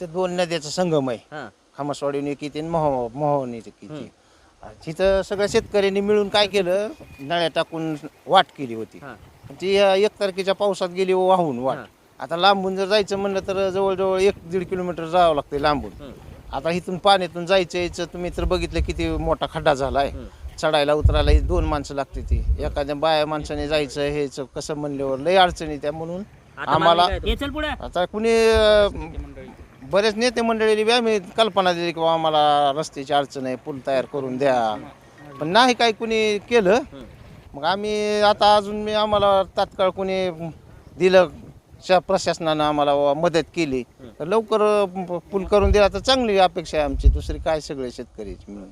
ते दोन नद्याचा संगम आहे. हा. खामसवाडीने किती मोह मोहनीचं किती. तिथं सगळ्या शेतकऱ्यांनी मिळून काय केलं? नळ्या टाकून वाट केली होती. हा. ती अं, एक तारखेच्या पावसात गेली वाहून वाट. आता लांबून जर जायचं म्हणलं तर जवळजवळ एक दीड किलोमीटर जावं लागतं लांबून. आता इथून पाण्यातून जायचं यायचं तुम्ही तर बघितलं किती मोठा खड्डा झालाय. हम्म. चढायला उतरायला ही दोन माणसं लागते ती. एखाद्या बाया माणसाने जायचं हेच कसं म्हणल्यावर लय अडचणी त्या म्हणून आम्हाला पुढे आता कुणी अं, बरेच नेते मंडळी बी आम्ही कल्पना दिली की बा आम्हाला रस्त्याची अडचण आहे पूल तयार करून द्या. पण नाही काही कुणी केलं. मग आम्ही आता अजून मी आम्हाला तात्काळ कुणी दिलं शा प्रशासनानं आम्हाला मदत केली. तर लवकर पूल करून दिला तर चांगली अपेक्षा आहे आमची. दुसरी काय सगळे शेतकरीची मिळून